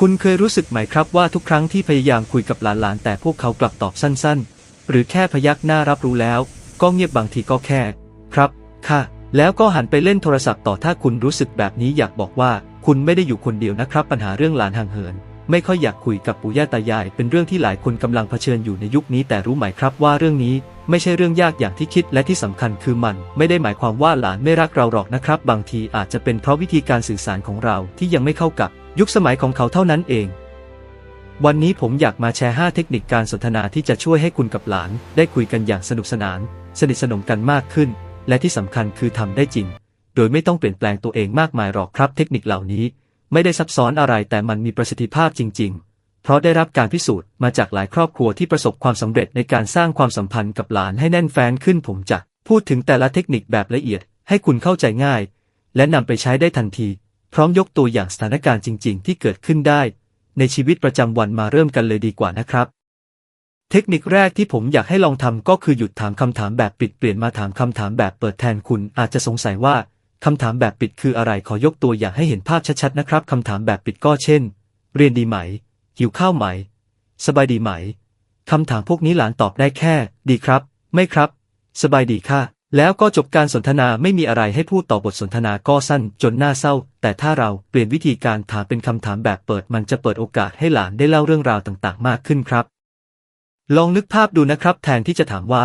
คุณเคยรู้สึกไหมครับว่าทุกครั้งที่พยายามคุยกับหลานๆ แต่พวกเขากลับตอบสั้นๆ หรือแค่พยักหน้ารับรู้แล้ว ก็เงียบบางทีก็แค่ ครับ ค่ะ แล้วก็หันไปเล่นโทรศัพท์ต่อถ้าคุณรู้สึกแบบนี้อยากบอกว่า คุณไม่ได้อยู่คนเดียวนะครับ ปัญหาเรื่องหลานห่างเหิน ไม่ค่อยอยากคุยกับปู่ย่าตายาย เป็นเรื่องที่หลายคนกำลังเผชิญอยู่ในยุคนี้แต่รู้ไหมครับว่าเรื่องนี้ไม่ใช่เรื่องยากอย่างที่คิดและที่สำคัญคือมัน ไม่ได้หมายความว่าหลานไม่รักเราหรอกนะครับ บางทีอาจจะเป็นเพราะวิธีการสื่อสารของเราที่ยังไม่เข้ากับ ยุคสมัยของเขาเท่านั้นเอง วันนี้ผมอยากมาแชร์ 5 เทคนิคการสนทนาที่จะช่วยให้คุณกับหลาน ได้คุยกันอย่างสนุกสนาน สนิทสนมกันมากขึ้น และที่สำคัญคือทำได้จริง โดยไม่ต้องเปลี่ยนแปลงตัวเองมากมายหรอกครับ เทคนิคเหล่านี้ ไม่ได้ซับซ้อนอะไรแต่มันมีประสิทธิภาพจริง ๆ เพราะได้รับการพิสูจน์มาจากหลายครอบครัวที่ประสบความสำเร็จในการสร้างความสัมพันธ์กับหลานให้แน่นแฟ้นขึ้นผมจะพูดถึงแต่ละเทคนิคแบบละเอียด ให้คุณเข้าใจง่าย และนำไปใช้ได้ทันที พร้อมยกตัวอย่างสถานการณ์จริง ๆ ที่เกิดขึ้นได้ ในชีวิตประจำวันมาเริ่มกันเลยดีกว่านะครับ เทคนิคแรกที่ผมอยากให้ลองทำก็คือหยุดถามคำถามแบบปิดเปลี่ยนมาถามคำถามแบบเปิดแทนคุณอาจจะสงสัยว่าคำถามแบบปิดคืออะไรขอยกตัวอย่างให้เห็นภาพชัดๆนะครับคำถามแบบปิดก็เช่น เรียนดีไหม หิวข้าวไหม สบายดีไหมคำถามพวกนี้หลานตอบได้แค่ ดีครับ ไม่ครับ สบายดีค่ะ แล้วก็จบการสนทนาไม่มีอะไรให้พูดต่อบทสนทนาก็สั้นจนน่าเศร้า แต่ถ้าเราเปลี่ยนวิธีการถามเป็นคำถามแบบเปิดมันจะเปิดโอกาสให้หลานได้เล่าเรื่องราวต่างๆ มากขึ้นครับ ลองนึกภาพดูนะครับ แทนที่จะถามว่า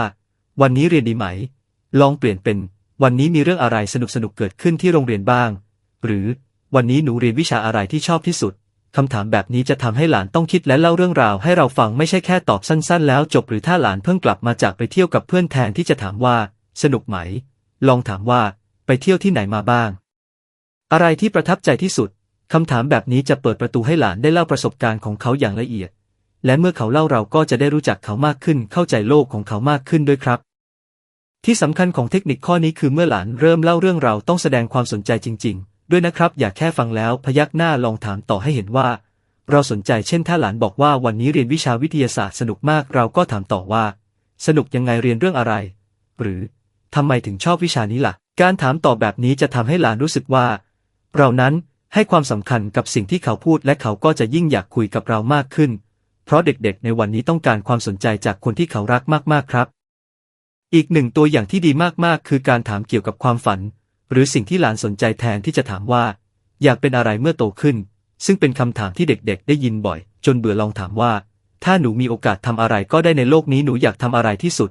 วันนี้เรียนดีไหม ลองเปลี่ยนเป็น วันนี้มีเรื่องอะไรสนุกสนุกเกิดขึ้นที่โรงเรียนบ้าง หรือวันนี้หนูเรียนวิชาอะไรที่ชอบที่สุดคำถามแบบนี้จะทำให้หลานต้องคิดและเล่าเรื่องราวให้เราฟังไม่ใช่แค่ตอบสั้น ๆ แล้วจบหรือถ้าหลานเพิ่งกลับมาจากไปเที่ยวกับเพื่อนแทนที่จะถามว่า สนุกไหม ลองถามว่า ไปเที่ยวที่ไหนมาบ้าง อะไรที่ประทับใจที่สุด คำถามแบบนี้จะเปิดประตูให้หลานได้เล่าประสบการณ์ของเขาอย่างละเอียด และเมื่อเขาเล่าเราก็จะได้รู้จักเขามากขึ้น เข้าใจโลกของเขามากขึ้นด้วยครับ ที่สำคัญของเทคนิคข้อนี้คือเมื่อหลานเริ่มเล่าเรื่องเราต้องแสดงความสนใจจริง ๆ ด้วยนะครับ อย่าแค่ฟังแล้วพยักหน้าลองถามต่อให้เห็นว่า เราสนใจเช่น ถ้าหลานบอกว่าวันนี้เรียนวิชาวิทยาศาสตร์สนุกมากเราก็ถามต่อว่า สนุกยังไงเรียนเรื่องอะไร หรือ ทำไมถึงชอบวิชานี้ล่ะ การถามตอบแบบนี้จะทำให้หลานรู้สึกว่า เรานั้นให้ความสำคัญกับสิ่งที่เขาพูดและเขาก็จะยิ่งอยากคุยกับเรามากขึ้น เพราะเด็กๆ ในวันนี้ต้องการความสนใจจากคนที่เขารักมากๆครับ อีกหนึ่งตัวอย่างที่ดีมากๆ คือการถามเกี่ยวกับความฝัน หรือสิ่งที่หลานสนใจแทนที่จะถามว่า อยากเป็นอะไรเมื่อโตขึ้น ซึ่งเป็นคำถามที่เด็กๆ ได้ยินบ่อย จนเบื่อลองถามว่า ถ้าหนูมีโอกาสทำอะไรก็ได้ในโลกนี้หนูอยากทำอะไรที่สุด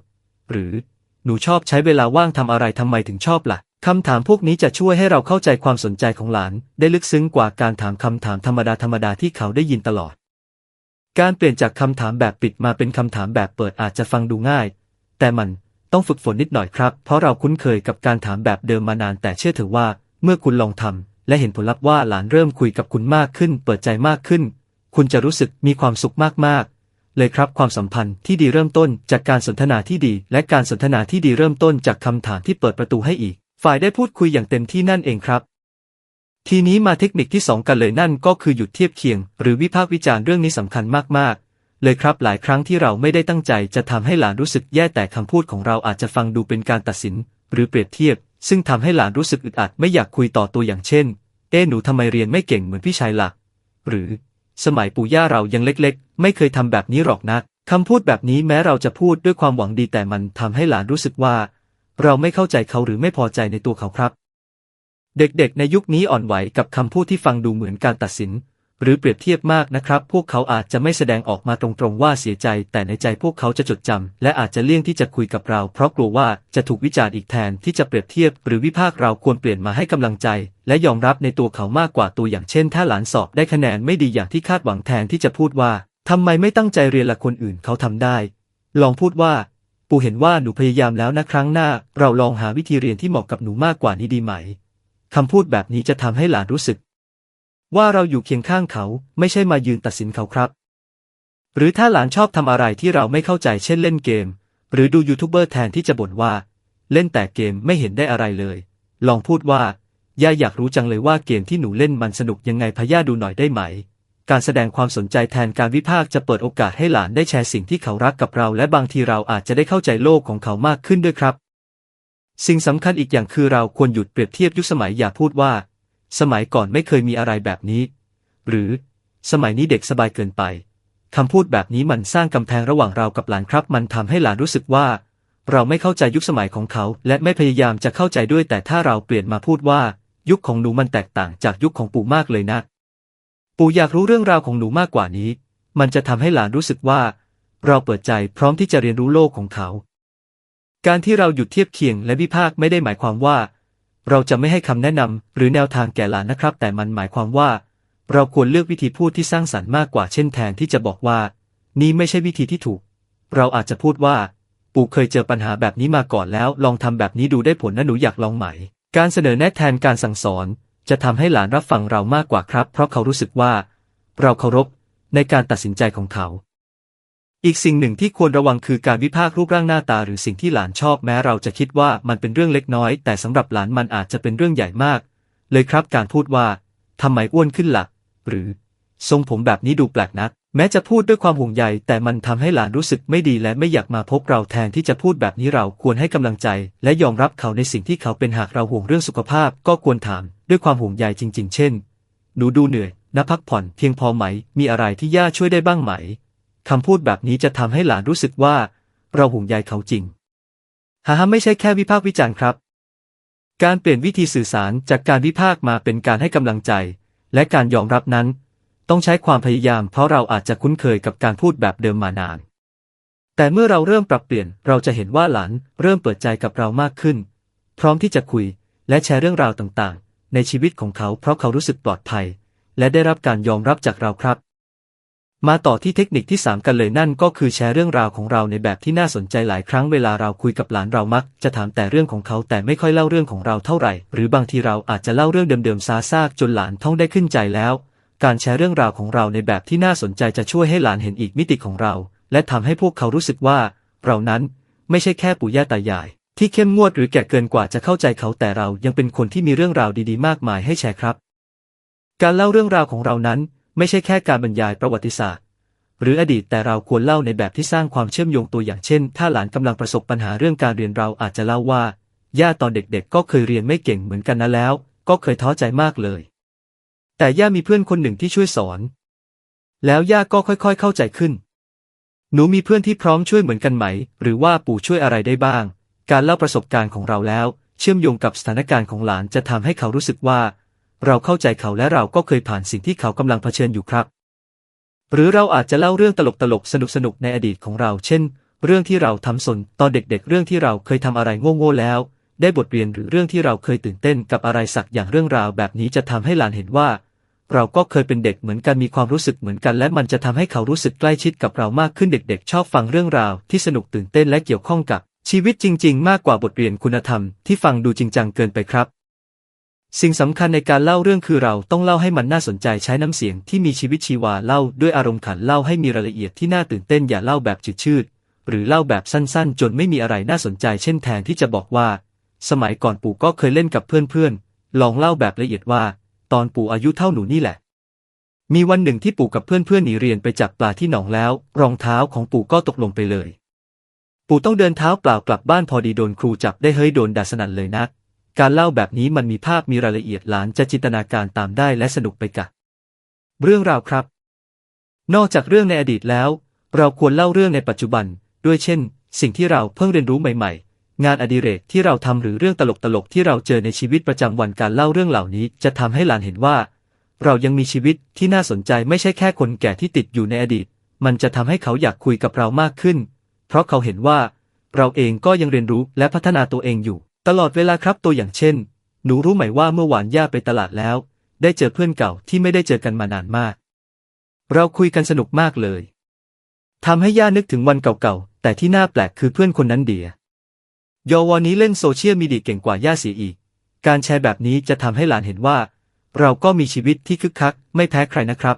หรือ หนูชอบใช้เวลาว่างทำอะไรทำไมถึงชอบล่ะคำถามพวกนี้จะช่วยให้เราเข้าใจความสนใจของหลาน ได้ลึกซึ้งกว่าการถามคำถามธรรมดาธรรมดาที่เขาได้ยินตลอด การเปลี่ยนจากคำถามแบบปิดมาเป็นคำถามแบบเปิดอาจจะฟังดูง่าย แต่มันต้องฝึกฝนนิดหน่อยครับ เพราะเราคุ้นเคยกับการถามแบบเดิมมานานแต่เชื่อเถอะว่า เมื่อคุณลองทำและเห็นผลลัพธ์ว่าหลานเริ่มคุยกับคุณมากขึ้น เปิดใจมากขึ้น คุณจะรู้สึกมีความสุขมากๆ เลยครับความสัมพันธ์ที่ดีเริ่มต้นจากการสนทนาที่ดี และการสนทนาที่ดีเริ่มต้นจากคำถามที่เปิดประตูให้อีก ฝ่ายได้พูดคุยอย่างเต็มที่นั่นเองครับ ทีนี้มาเทคนิคที่สองกันเลยนั่นก็คือหยุดเทียบเคียง หรือวิพากษ์วิจารณ์เรื่องนี้สำคัญมากๆ เลยครับหลายครั้งที่เราไม่ได้ตั้งใจจะทำให้หลานรู้สึกแย่แต่คำพูดของเราอาจจะฟังดูเป็นการตัดสิน หรือเปรียบเทียบ ซึ่งทำให้หลานรู้สึกอึดอัดไม่อยากคุยต่อตัวอย่างเช่น เอ๊หนูทำไมเรียนไม่เก่งเหมือนพี่ชายล่ะหรือ สมัยปู่ย่าเรายังเล็กๆ ไม่เคยทำแบบนี้หรอกนะคำพูดแบบนี้แม้เราจะพูดด้วยความหวังดีแต่มันทำให้หลานรู้สึกว่า เราไม่เข้าใจเขาหรือไม่พอใจในตัวเขาครับ เด็กๆ ในยุคนี้อ่อนไหวกับคำพูดที่ฟังดูเหมือนการตัดสิน หรือเปรียบเทียบมากนะครับ พวกเขาอาจจะไม่แสดงออกมาตรงๆว่าเสียใจ แต่ในใจพวกเขาจะจดจำและอาจจะเลี่ยงที่จะคุยกับเรา เพราะกลัวว่าจะถูกวิจารณ์อีกแทนที่จะเปรียบเทียบ หรือวิพากษ์เราควรเปลี่ยนมาให้กำลังใจ และยอมรับในตัวเขามากกว่าตัวอย่างเช่น ถ้าหลานสอบได้คะแนนไม่ดีอย่างที่คาดหวังแทนที่จะพูดว่าทำไมไม่ตั้งใจเรียนละคนอื่นเขาทำได้ ลองพูดว่าปู่เห็นว่าหนูพยายามแล้วนะครั้งหน้า เราลองหาวิธีเรียนที่เหมาะกับหนูมากกว่านี้ดีไหมคำพูดแบบนี้จะทำให้หลานรู้สึก ว่าเราอยู่เคียงข้างเขาไม่ใช่มายืนตัดสินเขาครับ หรือถ้าหลานชอบทำอะไรที่เราไม่เข้าใจเช่นเล่นเกม หรือดูยูทูบเบอร์แทนที่จะบ่นว่า เล่นแต่เกมไม่เห็นได้อะไรเลย ลองพูดว่าย่าอยากรู้จังเลยว่าเกมที่หนูเล่นมันสนุกยังไงพะย่าดูหน่อยได้ไหม การแสดงความสนใจแทนการวิพากษ์จะเปิดโอกาสให้หลานได้แชร์สิ่งที่เขารักกับเรา และบางทีเราอาจจะได้เข้าใจโลกของเขามากขึ้นด้วยครับ สิ่งสำคัญอีกอย่างคือเราควรหยุดเปรียบเทียบยุคสมัยอย่าพูดว่า สมัยก่อนไม่เคยมีอะไรแบบนี้ หรือ สมัยนี้เด็กสบายเกินไปคำพูดแบบนี้มันสร้างกำแพงระหว่างเรากับหลานครับ มันทำให้หลานรู้สึกว่า เราไม่เข้าใจยุคสมัยของเขา และไม่พยายามจะเข้าใจด้วย แต่ถ้าเราเปลี่ยนมาพูดว่า ยุคของหนูมันแตกต่างจากยุคของปู่มากเลยนะ ปู่อยากรู้เรื่องราวของหนูมากกว่านี้ มันจะทำให้หลานรู้สึกว่า เราเปิดใจพร้อมที่จะเรียนรู้โลกของเขา การที่เราหยุดเทียบเคียงและวิพากษ์ไม่ได้หมายความว่า เราจะไม่ให้คำแนะนำหรือแนวทางแก่หลานนะครับ แต่มันหมายความว่า เราควรเลือกวิธีพูดที่สร้างสรรค์มากกว่าเช่นแทนที่จะบอกว่า นี่ไม่ใช่วิธีที่ถูก เราอาจจะพูดว่า ปู่เคยเจอปัญหาแบบนี้มาก่อนแล้ว ลองทำแบบนี้ดูได้ผลนะหนูอยากลองไหม การเสนอแนะแทนการสั่งสอน จะทำให้หลานรับฟังเรามากกว่าครับ เพราะเขารู้สึกว่า เราเคารพในการตัดสินใจของเขา อีกสิ่งหนึ่งที่ควรระวังคือการวิพากษ์รูปร่างหน้าตาหรือสิ่งที่หลานชอบแม้เราจะคิดว่ามันเป็นเรื่องเล็กน้อย แต่สำหรับหลานมันอาจจะเป็นเรื่องใหญ่มาก เลยครับการพูดว่าทำไมอ้วนขึ้นละ่ะ หรือ ทรงผมแบบนี้ดูแปลกนัก แม้จะพูดด้วยความห่วงใยแต่มันทำให้หลานรู้สึกไม่ดีและไม่อยากมาพบเราแทนที่จะพูดแบบนี้เราควรให้กำลังใจ และยอมรับเขาในสิ่งที่เขาเป็นหากเราห่วงเรื่องสุขภาพ ก็ควรถามด้วยความห่วงใยจริง ๆ เช่นหนูดูเหนื่อยนะพักผ่อนเพียงพอไหม มีอะไรที่ย่าช่วยได้บ้างไหม คำพูดแบบนี้จะทำให้หลานรู้สึกว่า เราห่วงใยเขาจริงฮ่าฮ่าไม่ใช่แค่วิพากษ์วิจารณ์ครับ การเปลี่ยนวิธีสื่อสารจากการวิพากษ์มาเป็นการให้กำลังใจ และการยอมรับนั้น ต้องใช้ความพยายามเพราะเราอาจจะคุ้นเคยกับการพูดแบบเดิมมานาน แต่เมื่อเราเริ่มปรับเปลี่ยนเราจะเห็นว่าหลานเริ่มเปิดใจกับเรามากขึ้น พร้อมที่จะคุยและแชร์เรื่องราวต่างๆ ในชีวิตของเขาเพราะเขารู้สึกปลอดภัย และได้รับการยอมรับจากเราครับ มาต่อที่เทคนิคที่ 3 กันเลยนั่นก็คือแชร์เรื่องราวของเราในแบบที่น่าสนใจหลายครั้งเวลาเราคุยกับหลานเรามัก จะถามแต่เรื่องของเขาแต่ไม่ค่อยเล่าเรื่องของเราเท่าไหร่ หรือบางทีเราอาจจะเล่าเรื่องเดิมๆซาซากจนหลานท่องได้ขึ้นใจแล้ว การแชร์เรื่องราวของเราในแบบที่น่าสนใจจะช่วยให้หลานเห็นอีกมิติของเรา และทำให้พวกเขารู้สึกว่า เรานั้นไม่ใช่แค่ปู่ย่าตายาย ที่เข้มงวดหรือแก่เกินกว่าจะเข้าใจเขาแต่เรายังเป็นคนที่มีเรื่องราวดีๆ มากมายให้แชร์ครับ การเล่าเรื่องราวของเรานั้น ไม่ใช่แค่การบรรยายประวัติศาสตร์ หรืออดีตแต่เราควรเล่าในแบบที่สร้างความเชื่อมโยงตัวอย่างเช่น ถ้าหลานกำลังประสบปัญหาเรื่องการเรียนเราอาจจะเล่าว่า ย่าตอนเด็กๆ ก็เคยเรียนไม่เก่งเหมือนกันนะแล้ว ก็เคยท้อใจมากเลย แต่ย่ามีเพื่อนคนหนึ่งที่ช่วยสอน แล้วย่าก็ค่อยๆ เข้าใจขึ้น หนูมีเพื่อนที่พร้อมช่วยเหมือนกันไหม หรือว่าปู่ช่วยอะไรได้บ้าง การเล่าประสบการณ์ของเราแล้ว เชื่อมโยงกับสถานการณ์ของหลานจะทำให้เขารู้สึกว่า เราเข้าใจเขาและเราก็เคยผ่านสิ่งที่เขากำลังเผชิญอยู่ครับ หรือเราอาจจะเล่าเรื่องตลกๆสนุกๆในอดีตของเรา เช่น เรื่องที่เราทำสนตอนเด็กๆ เรื่องที่เราเคยทำอะไรโง่ๆแล้ว ได้บทเรียนหรือเรื่องที่เราเคยตื่นเต้นกับอะไรสักอย่างเรื่องราวแบบนี้จะทำให้หลานเห็นว่า เราก็เคยเป็นเด็กเหมือนกันมีความรู้สึกเหมือนกัน และมันจะทำให้เขารู้สึกใกล้ชิดกับเรามากขึ้นเด็กๆ ชอบฟังเรื่องราวที่สนุกตื่นเต้นและเกี่ยวข้องกับชีวิตจริง ๆ มากกว่าบทเรียนคุณธรรมที่ฟังดูจริงจังเกินไปครับ สิ่งสำคัญในการเล่าเรื่องคือเราต้องเล่าให้มันน่าสนใจใช้น้ำเสียงที่มีชีวิตชีวาเล่าด้วยอารมณ์ขันเล่าให้มีรายละเอียดที่น่าตื่นเต้นอย่าเล่าแบบจืดชืดหรือเล่าแบบสั้นๆ จนไม่มีอะไรน่าสนใจเช่นแทนที่จะบอกว่า สมัยก่อนปู่ก็เคยเล่นกับเพื่อนๆ ลองเล่าแบบละเอียดว่า ตอนปู่อายุเท่าหนูนี่แหละ มีวันหนึ่งที่ปู่กับเพื่อนๆหนีเรียนไปจับปลาที่หนองแล้ว รองเท้าของปู่ก็ตกลงไปเลย ปู่ต้องเดินเท้าเปล่ากลับบ้านพอดีโดนครูจับได้เฮ้ยโดนด่าสนั่นเลยนะ การเล่าแบบนี้มันมีภาพมีรายละเอียดหลานจะจินตนาการตามได้และสนุกไปกับเรื่องราวครับ นอกจากเรื่องในอดีตแล้ว เราควรเล่าเรื่องในปัจจุบัน ด้วยเช่น สิ่งที่เราเพิ่งเรียนรู้ใหม่ๆ งานอดิเรกที่เราทำหรือเรื่องตลกๆที่เราเจอในชีวิตประจำวันการเล่าเรื่องเหล่านี้ จะทำให้หลานเห็นว่า เรายังมีชีวิตที่น่าสนใจไม่ใช่แค่คนแก่ที่ติดอยู่ในอดีต มันจะทำให้เขาอยากคุยกับเรามากขึ้น เพราะเขาเห็นว่า เราเองก็ยังเรียนรู้และพัฒนาตัวเองอยู่ ตลอดเวลาครับตัวอย่างเช่น หนูรู้ไหมว่าเมื่อวานย่าไปตลาดแล้ว ได้เจอเพื่อนเก่าที่ไม่ได้เจอกันมานานมาก เราคุยกันสนุกมากเลยทำให้ย่านึกถึงวันเก่าๆ แต่ที่น่าแปลกคือเพื่อนคนนั้นเดียยอวอนี้เล่นโซเชียลมีเดียเก่งกว่าย่าเสียอีก การแชร์แบบนี้จะทำให้หลานเห็นว่า เราก็มีชีวิตที่คึกคัก ไม่แพ้ใครนะครับ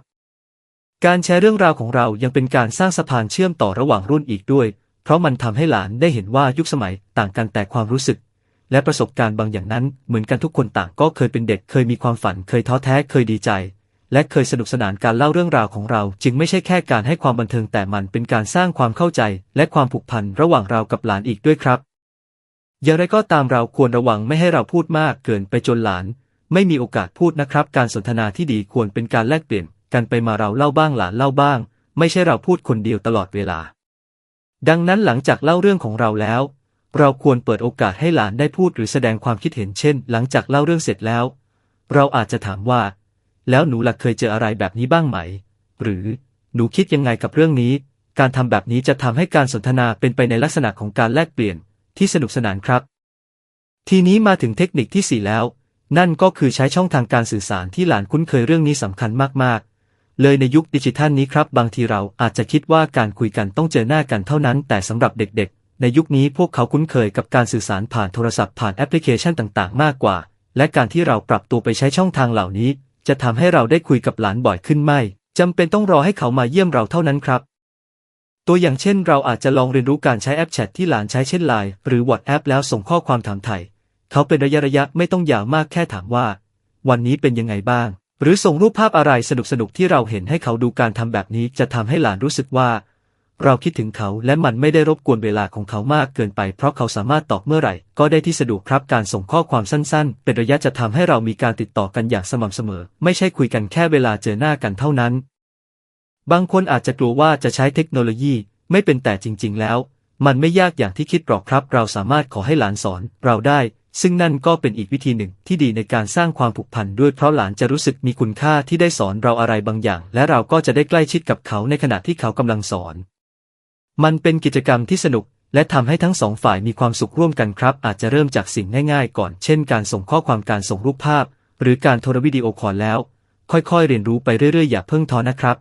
การแชร์เรื่องราวของเรายังเป็นการสร้างสะพานเชื่อมต่อระหว่างรุ่นอีกด้วย เพราะมันทำให้หลานได้เห็นว่ายุคสมัยต่างกันแต่ความรู้สึก และประสบการณ์บางอย่างนั้น เหมือนกันทุกคนต่างก็เคยเป็นเด็ก เคยมีความฝัน เคยท้อแท้ เคยดีใจ และเคยสนุกสนานการเล่าเรื่องราวของเรา จึงไม่ใช่แค่การให้ความบันเทิงแต่มันเป็นการสร้างความเข้าใจ และความผูกพันระหว่างเรากับหลานอีกด้วยครับ อย่างไรก็ตามเราควรระวังไม่ให้เราพูดมากเกินไปจนหลาน ไม่มีโอกาสพูดนะครับ การสนทนาที่ดีควรเป็นการแลกเปลี่ยนกันไปมาเราเล่าบ้างหลานเล่าบ้าง ไม่ใช่เราพูดคนเดียวตลอดเวลา ดังนั้นหลังจากเล่าเรื่องของเราแล้ว เราควรเปิดโอกาสให้หลานได้พูดหรือแสดงความคิดเห็นเช่น หลังจากเล่าเรื่องเสร็จแล้ว เราอาจจะถามว่า แล้วหนูหลักเคยเจออะไรแบบนี้บ้างไหม หรือหนูคิดยังไงกับเรื่องนี้ การทำแบบนี้จะทำให้การสนทนาเป็นไปในลักษณะของการแลกเปลี่ยนที่สนุกสนานครับ ทีนี้มาถึงเทคนิคที่สี่แล้ว นั่นก็คือใช้ช่องทางการสื่อสารที่หลานคุ้นเคยเรื่องนี้สำคัญมากๆ เลยในยุคดิจิทัลนี้ครับ บางทีเราอาจจะคิดว่าการคุยกันต้องเจอหน้ากันเท่านั้น แต่สำหรับเด็กๆ ในยุคนี้พวกเขาคุ้นเคยกับการสื่อสารผ่านโทรศัพท์ผ่านแอปพลิเคชันต่างๆ มากกว่า และการที่เราปรับตัวไปใช้ช่องทางเหล่านี้ จะทำให้เราได้คุยกับหลานบ่อยขึ้นไม่จำเป็นต้องรอให้เขามาเยี่ยมเราเท่านั้นครับ ตัวอย่างเช่น เราอาจจะลองเรียนรู้การใช้แอปแชทที่หลานใช้เช่นไลน์หรือ WhatsApp แล้วส่งข้อความถามไถ่เขาเป็นระยะระยะไม่ต้องยาวมากแค่ถามว่า วันนี้เป็นยังไงบ้าง หรือส่งรูปภาพอะไรสนุกสนุกๆที่เราเห็นให้เขาดูการทำแบบนี้จะทำให้หลานรู้สึกว่า เราคิดถึงเขาและมันไม่ได้รบกวนเวลาของเขามากเกินไป เพราะเขาสามารถตอบเมื่อไหร่ ก็ได้ที่สะดวกครับการส่งข้อความสั้นๆ เป็นระยะจะทำให้เรามีการติดต่อกันอย่างสม่ำเสมอ ไม่ใช่คุยกันแค่เวลาเจอหน้ากันเท่านั้น บางคนอาจจะกลัวว่าจะใช้เทคโนโลยี ไม่เป็นแต่จริง ๆ แล้ว มันไม่ยากอย่างที่คิดหรอกครับ เราสามารถขอให้หลานสอน เราได้ ซึ่งนั่นก็เป็นอีกวิธีหนึ่งที่ดีในการสร้างความผูกพันด้วยเพราะหลานจะรู้สึกมีคุณค่าที่ได้สอนเราอะไรบางอย่าง และเราก็จะได้ใกล้ชิดกับเขาในขณะที่เขากำลังสอน มันเป็นกิจกรรมที่สนุก และทำให้ทั้งสองฝ่ายมีความสุขร่วมกันครับ อาจจะเริ่มจากสิ่งง่ายๆ ก่อน เช่น การส่งข้อความการส่งรูปภาพ หรือการโทรวิดีโอคอลแล้ว ค่อยๆ เรียนรู้ไปเรื่อยๆ อย่าเพิ่งท้อนะครับ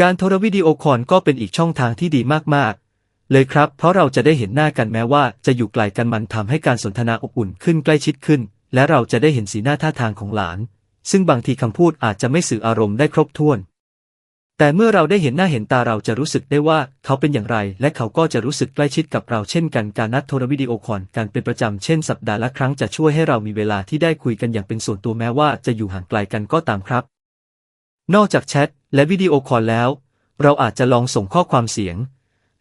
การโทรวิดีโอคอลก็เป็นอีกช่องทางที่ดีมากๆเลยครับ เพราะเราจะได้เห็นหน้ากันแม้ว่าจะอยู่ไกลกันมันทำให้การสนทนาอบอุ่นขึ้นใกล้ชิดขึ้น และเราจะได้เห็นสีหน้าท่าทางของหลาน ซึ่งบางทีคำพูดอาจจะไม่สื่ออารมณ์ได้ครบถ้วน แต่เมื่อเราได้เห็นหน้าเห็นตาเราจะรู้สึกได้ว่าเขาเป็นอย่างไร และเขาก็จะรู้สึกใกล้ชิดกับเราเช่นกันการนัดโทรวิดีโอคอลกันเป็นประจำเช่นสัปดาห์ละครั้งจะช่วยให้เรามีเวลาที่ได้คุยกันอย่างเป็นส่วนตัวแม้ว่าจะอยู่ห่างไกลกันก็ตามครับ นอกจากแชทและวิดีโอคอลแล้ว เราอาจจะลองส่งข้อความเสียง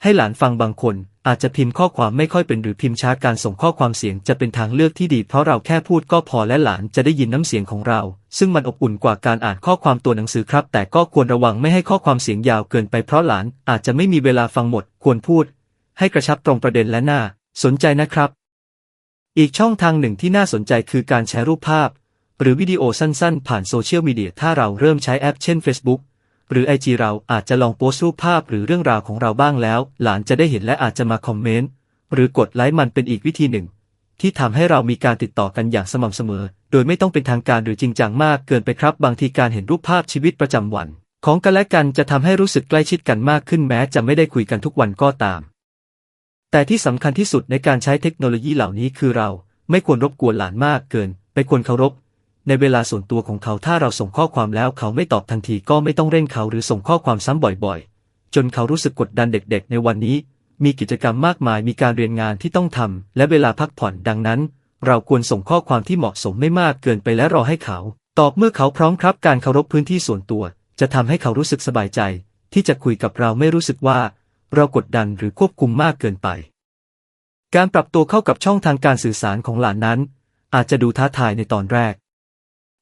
ให้หลานฟังบางคน อาจจะพิมพ์ข้อความไม่ค่อยเป็นหรือพิมพ์ช้าการส่งข้อความเสียงจะเป็นทางเลือกที่ดีเพราะเราแค่พูดก็พอและหลานจะได้ยินน้ำเสียงของเรา ซึ่งมันอบอุ่นกว่าการอ่านข้อความตัวหนังสือครับ แต่ก็ควรระวังไม่ให้ข้อความเสียงยาวเกินไปเพราะหลานอาจจะไม่มีเวลาฟังหมด ควรพูด ให้กระชับตรงประเด็นและน่า สนใจนะครับ อีกช่องทางหนึ่งที่น่าสนใจคือการแชร์รูปภาพ หรือวิดีโอสั้นๆ ผ่านโซเชียลมีเดียถ้าเราเริ่มใช้แอปเช่น Facebook หรือ IG เราอาจจะลองโพสต์รูปภาพหรือเรื่องราวของเราบ้างแล้ว หลานจะได้เห็นและอาจจะมาคอมเมนต์หรือกดไลค์มันเป็นอีกวิธีหนึ่ง ที่ทำให้เรามีการติดต่อกันอย่างสม่ำเสมอ โดยไม่ต้องเป็นทางการหรือจริงจังมากเกินไปครับ บางทีการเห็นรูปภาพชีวิตประจำวัน ของกันและกันจะทำให้รู้สึกใกล้ชิดกันมากขึ้นแม้จะไม่ได้คุยกันทุกวันก็ตาม แต่ที่สำคัญที่สุดในการใช้เทคโนโลยีเหล่านี้คือเราไม่ควรรบกวนหลานมากเกิน ไปควรเคารพ ในเวลาส่วนตัวของเขาถ้าเราส่งข้อความแล้วเขาไม่ตอบทันทีก็ไม่ต้องเร่งเขาหรือส่งข้อความซ้ำบ่อยๆ จนเขารู้สึกกดดันเด็กๆ ในวันนี้ มีกิจกรรมมากมายมีการเรียนงานที่ต้องทำและเวลาพักผ่อนดังนั้น เราควรส่งข้อความที่เหมาะสมไม่มากเกินไปและรอให้เขา ตอบเมื่อเขาพร้อมครับการเคารพพื้นที่ส่วนตัว จะทำให้เขารู้สึกสบายใจ ที่จะคุยกับเราไม่รู้สึกว่า เรากดดันหรือควบคุมมากเกินไป การปรับตัวเข้ากับช่องทางการสื่อสารของหลานนั้น อาจจะดูท้าทายในตอนแรก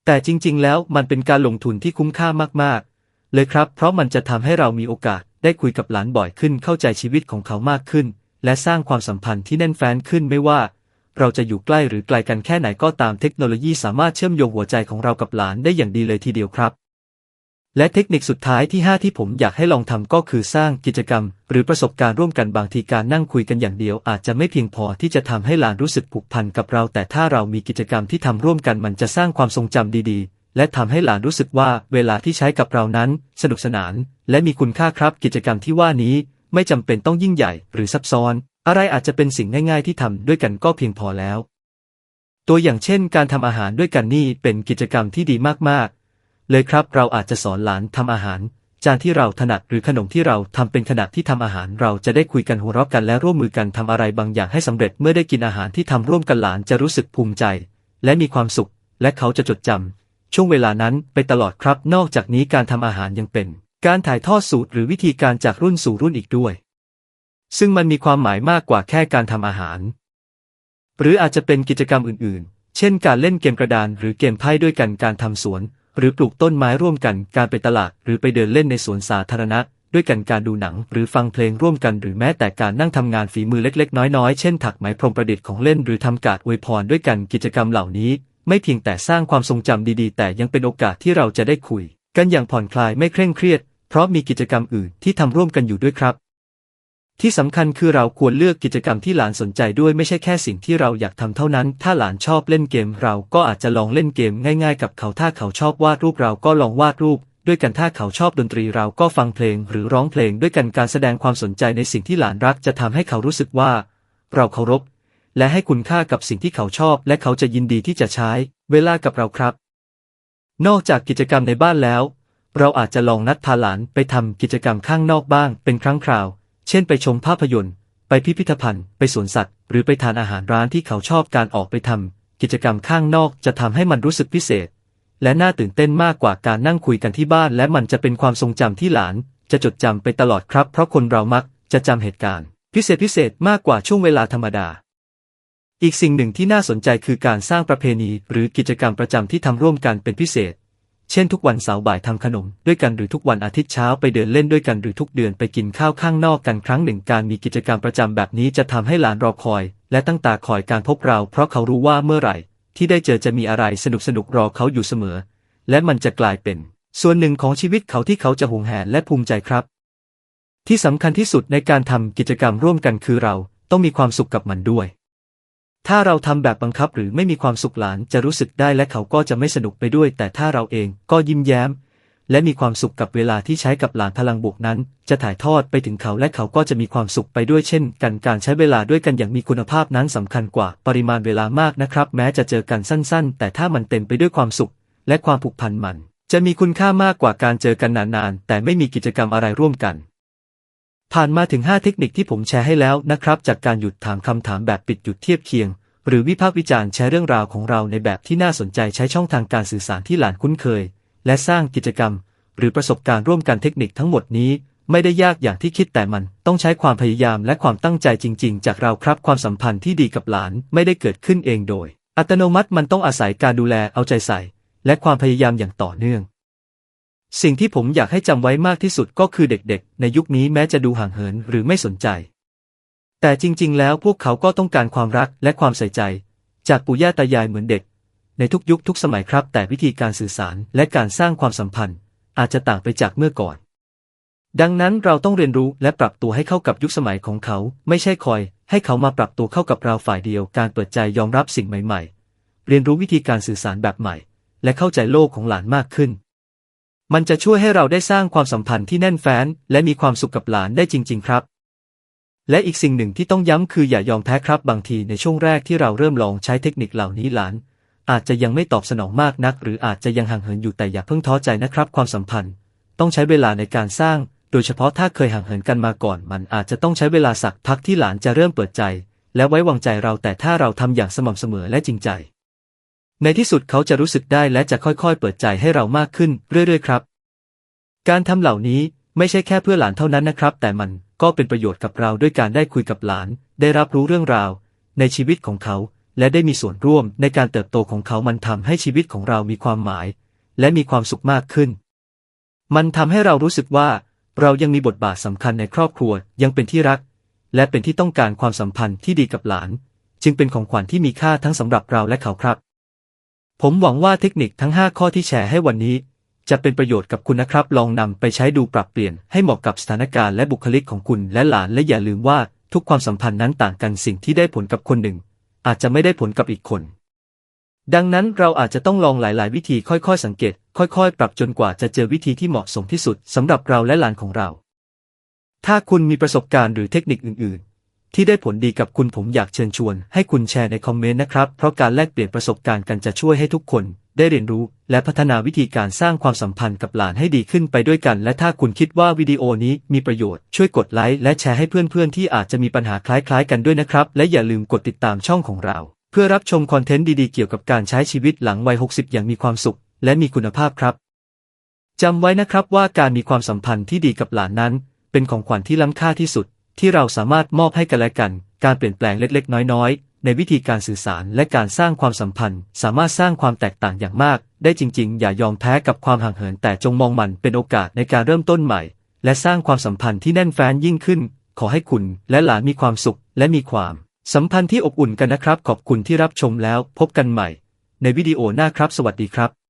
แต่จริง ๆ แล้วมันเป็นการลงทุนที่คุ้มค่ามากๆ เลยครับ เพราะมันจะทำให้เรามีโอกาสได้คุยกับหลานบ่อยขึ้นเข้าใจชีวิตของเขามากขึ้น และสร้างความสัมพันธ์ที่แน่นแฟ้นขึ้นไม่ว่า เราจะอยู่ใกล้หรือไกลกันแค่ไหนก็ตามเทคโนโลยีสามารถเชื่อมโยงหัวใจของเรากับหลานได้อย่างดีเลยทีเดียวครับ และเทคนิคสุดท้ายที่ 5 ที่ผมอยากให้ลองทำก็คือสร้างกิจกรรม หรือประสบการณ์ร่วมกันบางทีการนั่งคุยกันอย่างเดียว อาจจะไม่เพียงพอที่จะทำให้หลานรู้สึกผูกพันกับเรา แต่ถ้าเรามีกิจกรรมที่ทำร่วมกันมันจะสร้างความทรงจำดีๆ และทำให้หลานรู้สึกว่าเวลาที่ใช้กับเรานั้น สนุกสนาน และมีคุณค่าครับ กิจกรรมที่ว่านี้ ไม่จำเป็นต้องยิ่งใหญ่หรือซับซ้อน อะไรอาจจะเป็นสิ่งง่าย ๆ ที่ทำด้วยกันก็เพียงพอแล้ว ตัวอย่างเช่น การทำอาหารด้วยกันนี่เป็นกิจกรรมที่ดีมากๆ เลยครับ เราอาจจะสอนหลานทำอาหาร จานที่เราถนัดหรือขนมที่เราทำเป็นขณะที่ทำอาหารเราจะได้คุยกันหัวเราะกันและร่วมมือกันทำอะไรบางอย่างให้สำเร็จเมื่อได้กินอาหารที่ทำร่วมกันหลานจะรู้สึกภูมิใจ และมีความสุข และเขาจะจดจำช่วงเวลานั้นไปตลอดครับ นอกจากนี้การทำอาหารยังเป็น การถ่ายทอดสูตรหรือวิธีการจากรุ่นสู่รุ่นอีกด้วย ซึ่งมันมีความหมายมากกว่าแค่การทำอาหาร หรืออาจจะเป็นกิจกรรมอื่น ๆ เช่น การเล่นเกมกระดานหรือเกมไพ่ด้วยกันการทำสวน หรือปลูกต้นไม้ร่วมกันการไปตลาด หรือไปเดินเล่นในสวนสาธารณะ ด้วยกันการดูหนัง หรือฟังเพลงร่วมกันหรือแม้แต่การนั่งทำงานฝีมือเล็ก ๆ น้อยๆ เช่นถักไหมพรมประดิษฐ์ของเล่นหรือทำการอวยพรด้วยกันกิจกรรมเหล่านี้ ไม่เพียงแต่สร้างความทรงจำดีๆ แต่ยังเป็นโอกาสที่เราจะได้คุย กันอย่างผ่อนคลายไม่เคร่งเครียด เพราะมีกิจกรรมอื่นที่ทำร่วมกันอยู่ด้วยครับ ที่สำคัญคือเราควรเลือกกิจกรรมที่หลานสนใจด้วยไม่ใช่แค่สิ่งที่เราอยากทำเท่านั้น ถ้าหลานชอบเล่นเกม เราก็อาจจะลองเล่นเกมง่ายๆ กับเขาถ้าเขาชอบวาดรูปเราก็ลองวาดรูป ด้วยกันถ้าเขาชอบดนตรีเราก็ฟังเพลง หรือร้องเพลงด้วยกันการแสดงความสนใจในสิ่งที่หลานรักจะทำให้เขารู้สึกว่า เราเคารพ และให้คุณค่ากับสิ่งที่เขาชอบ และเขาจะยินดีที่จะใช้ เวลากับเราครับ นอกจากกิจกรรมในบ้านแล้ว เราอาจจะลองนัดพาหลานไปทำกิจกรรมข้างนอกบ้าง เป็นครั้งคราว เช่นไปชมภาพยนตร์ ไปพิพิธภัณฑ์ ไปสวนสัตว์ หรือไปทานอาหารร้านที่เขาชอบการออกไปทำกิจกรรมข้างนอกจะทำให้มันรู้สึกพิเศษ และน่าตื่นเต้นมากกว่าการนั่งคุยกันที่บ้าน และมันจะเป็นความทรงจำที่หลาน จะจดจำไปตลอดครับ เพราะคนเรามักจะจำเหตุการณ์ พิเศษพิเศษมากกว่าช่วงเวลาธรรมดา อีกสิ่งหนึ่งที่น่าสนใจคือการสร้างประเพณี หรือกิจกรรมประจำที่ทำร่วมกันเป็นพิเศษ เช่นทุกวันเสาร์บ่ายทำขนมด้วยกันหรือทุกวันอาทิตย์เช้าไปเดินเล่นด้วยกันหรือทุกเดือนไปกินข้าวข้างนอกกันครั้งหนึ่งการมีกิจกรรมประจำแบบนี้จะทำให้หลานรอคอย และตั้งตาคอยการพบเรา เพราะเขารู้ว่าเมื่อไหร่ ที่ได้เจอจะมีอะไรสนุกสนุกรอเขาอยู่เสมอ และมันจะกลายเป็น ส่วนหนึ่งของชีวิตเขาที่เขาจะหวงแหนและภูมิใจครับ ที่สำคัญที่สุดในการทำกิจกรรมร่วมกันคือเราต้องมีความสุขกับมันด้วย ถ้าเราทำแบบบังคับหรือไม่มีความสุขหลานจะรู้สึกได้และเขาก็จะไม่สนุกไปด้วย แต่ถ้าเราเองก็ยิ้มแย้ม และมีความสุขกับเวลาที่ใช้กับหลานพลังบวกนั้น จะถ่ายทอดไปถึงเขาและเขาก็จะมีความสุขไปด้วยเช่น กันการใช้เวลาด้วยกันอย่างมีคุณภาพนั้นสำคัญกว่าปริมาณเวลามากนะครับ แม้จะเจอกันสั้น ๆ แต่ถ้ามันเต็มไปด้วยความสุข และความผูกพันมัน จะมีคุณค่ามากกว่าการเจอกันนานๆแต่ไม่มีกิจกรรมอะไรร่วมกันผ่านมาถึง 5 เทคนิคที่ผมแชร์ให้แล้วนะครับ จากการหยุดถามคำถามแบบปิดหยุดเทียบเคียง หรือวิพากษ์วิจารณ์แชร์เรื่องราวของเราในแบบที่น่าสนใจใช้ช่องทางการสื่อสารที่หลานคุ้นเคย และสร้างกิจกรรม หรือประสบการณ์ร่วมกันเทคนิคทั้งหมดนี้ ไม่ได้ยากอย่างที่คิดแต่มันต้องใช้ความพยายามและความตั้งใจจริง ๆ จากเราครับความสัมพันธ์ที่ดีกับหลานไม่ได้เกิดขึ้นเองโดย อัตโนมัติมันต้องอาศัยการดูแลเอาใจใส่ และความพยายามอย่างต่อเนื่อง สิ่งที่ผมอยากให้จำไว้มากที่สุดก็คือเด็กๆ ในยุคนี้แม้จะดูห่างเหินหรือไม่สนใจ แต่จริง ๆ แล้วพวกเขาก็ต้องการความรักและความใส่ใจ จากปู่ย่าตายายเหมือนเด็ก ในทุกยุคทุกสมัยครับ แต่วิธีการสื่อสารและการสร้างความสัมพันธ์ อาจจะต่างไปจากเมื่อก่อน ดังนั้นเราต้องเรียนรู้และปรับตัวให้เข้ากับยุคสมัยของเขา ไม่ใช่คอย ให้เขามาปรับตัวเข้ากับเราฝ่ายเดียว การเปิดใจยอมรับสิ่งใหม่ ๆ เรียนรู้วิธีการสื่อสารแบบใหม่ และเข้าใจโลกของหลานมากขึ้น มันจะช่วยให้เราได้สร้างความสัมพันธ์ที่แน่นแฟ้นและมีความสุขกับหลานได้จริง ๆ ครับ และอีกสิ่งหนึ่งที่ต้องย้ำคืออย่ายอมแพ้ครับบางทีในช่วงแรกที่เราเริ่มลองใช้เทคนิคเหล่านี้หลาน อาจจะยังไม่ตอบสนองมากนัก หรืออาจจะยังห่างเหินอยู่แต่อย่าเพิ่งท้อใจนะครับความสัมพันธ์ ต้องใช้เวลาในการสร้าง โดยเฉพาะถ้าเคยห่างเหินกันมาก่อน มันอาจจะต้องใช้เวลาสักพักที่หลานจะเริ่มเปิดใจ และไว้วางใจเราแต่ถ้าเราทำอย่างสม่ำเสมอและจริงใจ ในที่สุดเขาจะรู้สึกได้และจะค่อยๆ เปิดใจให้เรามากขึ้นเรื่อยๆครับ การทำเหล่านี้ไม่ใช่แค่เพื่อหลานเท่านั้นนะครับ แต่มัน ก็เป็นประโยชน์กับเราด้วยการได้คุยกับหลาน ได้รับรู้เรื่องราว ในชีวิตของเขา และได้มีส่วนร่วมในการเติบโตของเขามันทำให้ชีวิตของเรามีความหมาย และมีความสุขมากขึ้น มันทำให้เรารู้สึกว่า เรายังมีบทบาทสำคัญในครอบครัวยังเป็นที่รัก และเป็นที่ต้องการความสัมพันธ์ที่ดีกับหลาน จึงเป็นของขวัญที่มีค่าทั้งสำหรับเราและเขาครับ ผมหวังว่าเทคนิคทั้ง 5 ข้อที่แชร์ให้วันนี้ จะเป็นประโยชน์กับคุณนะครับ ลองนำไปใช้ดูปรับเปลี่ยนให้เหมาะกับสถานการณ์และบุคลิกของคุณและหลานและอย่าลืมว่าทุกความสัมพันธ์นั้นต่างกันสิ่งที่ได้ผลกับคนหนึ่ง อาจจะไม่ได้ผลกับอีกคน ดังนั้นเราอาจจะต้องลองหลาย ๆ วิธีค่อยๆ สังเกต ค่อยๆ ปรับจนกว่าจะเจอวิธีที่เหมาะสมที่สุดสำหรับเราและหลานของเรา ถ้าคุณมีประสบการณ์หรือเทคนิคอื่น ๆ ที่ได้ผลดีกับคุณผมอยากเชิญชวน ให้คุณแชร์ในคอมเมนต์นะครับ เพราะการแลกเปลี่ยนประสบการณ์กันจะช่วยให้ทุกคน ได้เรียนรู้และพัฒนาวิธีการสร้างความสัมพันธ์กับหลานให้ดีขึ้นไปด้วยกัน และถ้าคุณคิดว่าวิดีโอนี้มีประโยชน์ ช่วยกดไลค์และแชร์ให้เพื่อนๆ ที่อาจจะมีปัญหาคล้ายๆ กันด้วยนะครับ และอย่าลืมกดติดตามช่องของเรา เพื่อรับชมคอนเทนต์ดีๆ เกี่ยวกับการใช้ชีวิตหลังวัย 60 อย่างมีความสุข และมีคุณภาพครับจำไว้นะครับว่าการมีความสัมพันธ์ที่ดีกับหลานนั้น เป็นของขวัญที่ล้ำค่าที่สุด ที่เราสามารถมอบให้กันและกัน การเปลี่ยนแปลงเล็กๆ น้อยๆ ในวิธีการสื่อสารและการสร้างความสัมพันธ์ สามารถสร้างความแตกต่างอย่างมาก ได้จริงๆ อย่ายอมแพ้กับความห่างเหินแต่จงมองมันเป็นโอกาสในการเริ่มต้นใหม่ และสร้างความสัมพันธ์ที่แน่นแฟ้นยิ่งขึ้น ขอให้คุณและหลานมีความสุขและมีความ สัมพันธ์ที่อบอุ่นกันนะครับ ขอบคุณที่รับชมแล้ว พบกันใหม่ ในวิดีโอหน้าครับ สวัสดีครับ